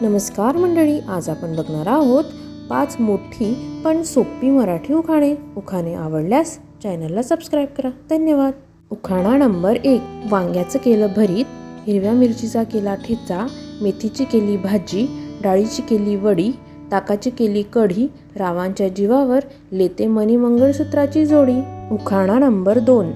नमस्कार मंडळी आज आपण बघणार आहोत पाच मोठी पण सोपी मराठी उखाणे. उखाणे आवडल्यास चॅनलला सबस्क्राईब करा. धन्यवाद. उखाणा नंबर एक वांग्याचं केलं भरीत. हिरव्या मिरचीचा केला ठेचा मेथीची केली भाजी डाळीची केली वडी ताकाची केली कढी रावांच्या जीवावर लेते मनी मंगळसूत्राची जोडी. उखाणा नंबर दोन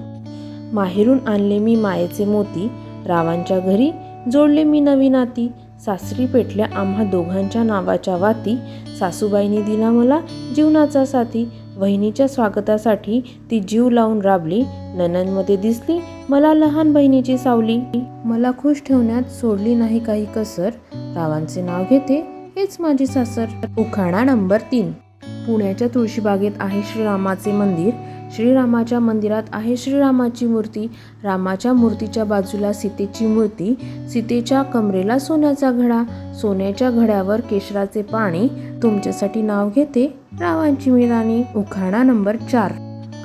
माहेरून आणले मी मायेचे मोती रावांच्या घरी जोडले मी नवी नाती. सासरी पेटल्या आम्हा दोघांच्या नावाच्या वाती सासूबाईंनी दिला मला जीवनाचा साथी. वहिनीच्या स्वागतासाठी ती जीव लावून राबली. ननंदमध्ये दिसली मला लहान बहिणीची सावली. मला खुश ठेवण्यात सोडली नाही काही कसर. रावांचे नाव घेते हेच माझी सासर. उखाणा नंबर तीन. पुण्याच्या तुळशीबागेत आहे श्रीरामाचे मंदिर. श्रीरामाच्या मंदिरात आहे श्रीरामाची मूर्ती. रामाच्या मूर्तीच्या बाजूला सीतेची मूर्ती. सीतेच्या कमरेला सोन्याचा घडा. सोन्याच्या घड्यावर केशराचे पाणी. तुमच्यासाठी नाव घेते रावांची मिराणी. उखाणा नंबर चार.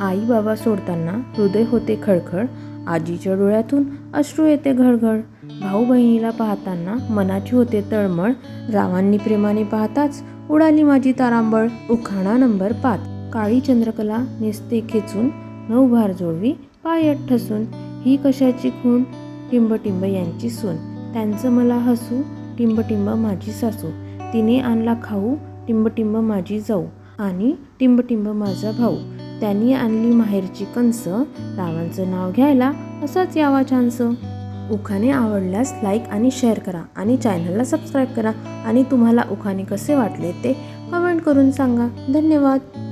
आई बाबा सोडताना हृदय होते खळखळ. आजीच्या डोळ्यातून अश्रू येते घळघळ. भाऊ बहिणीला पाहताना मनाची होते तळमळ. रावांनी प्रेमाने पाहताच उडाली माझी तारांबळ. उखाणा नंबर पाच. काळी चंद्रकला नेसते खेचून नऊ भार जोडवी पायात ठसून. ही कशाची खूण? टिंबटिंब यांची सून. त्यांचं मला हसू टिंबटिंब माझी सासू. तिने आणला खाऊ टिंबटिंब माझी जाऊ. आणि टिंबटिंब माझा भाऊ. त्यांनी आणली माहेरची कंस. रावांचं नाव घ्यायला असाच यावा छानस उखाणे आवडल्यास लाईक आणि शेअर करा आणि चॅनलला सबस्क्राईब करा. आणि तुम्हाला उखाणे कसे वाटले ते कमेंट करून सांगा. धन्यवाद.